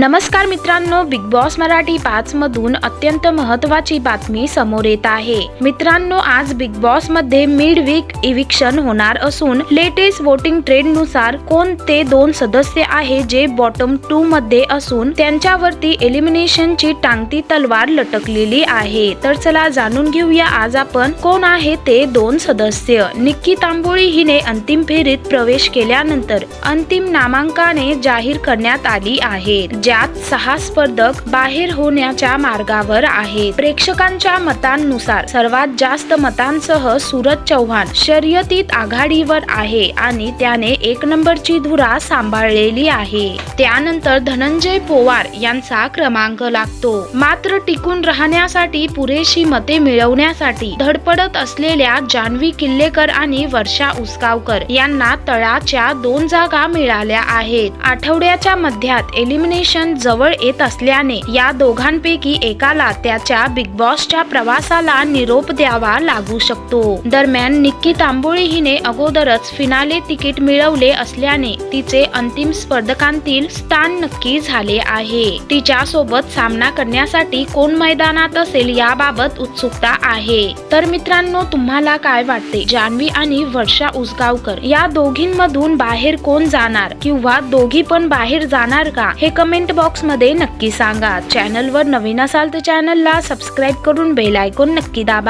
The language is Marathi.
नमस्कार मित्रांनो बिग बॉस मराठी पाच मधून अत्यंत महत्वाची बातमी समोर येत आहे. मित्रांनो आज बिग बॉसमध्ये मिड वीक इव्हिक्शन होणार असून लेटेस्ट वोटिंग ट्रेंडनुसार कोणते दोन सदस्य आहे जे बॉटम टू मध्ये असून त्यांच्यावरती एलिमिनेशनची टांगती तलवार लटकलेली आहे. तर चला जाणून घेऊया आज आपण कोण आहे ते दोन सदस्य. निक्की तांबोळी हिने अंतिम फेरीत प्रवेश केल्यानंतर अंतिम नामांकाने जाहीर करण्यात आली आहे ज्यात सहा स्पर्धक बाहेर होण्याच्या मार्गावर आहेत. प्रेक्षकांच्या मतांनुसार सर्वात जास्त मतांसह सूरज चव्हाण शर्यतीत आघाडीवर आहे आणि त्याने एक नंबरची धुरा सांभाळलेली आहे. त्यानंतर धनंजय पोवार यांचा क्रमांक लागतो. मात्र टिकून राहण्यासाठी पुरेशी मते मिळवण्यासाठी धडपडत असलेल्या जान्हवी किल्लेकर आणि वर्षा उसगावकर यांना तळाच्या दोन जागा मिळाल्या आहेत. आठवड्याच्या मध्यात एलिमिनेशन जवळ येत असल्याने या दोघांपैकी एकाला त्याच्या बिग बॉसच्या प्रवासाला निरोप द्यावा लागू शकतो. दरम्यान निक्की तांबोळी हिने अगोदरच फिनाले तिकीट मिळवले असल्याने तिचे अंतिम स्पर्धकांतील स्थान नक्की झाले आहे. तिच्या सोबत सामना करण्यासाठी कोण मैदानात असेल याबाबत उत्सुकता आहे. तर मित्रांनो तुम्हाला काय वाटते? जान्हवी आणि वर्षा उसगावकर या दोघींमधून बाहेर कोण जाणार? किंवा दोघी पण बाहेर जाणार का? हे कमेंट कमेंट बॉक्समध्ये नक्की सांगा. चॅनलवर नवीन असाल तर चॅनलला सबस्क्राईब करून बेल आयकॉन नक्की दाबा.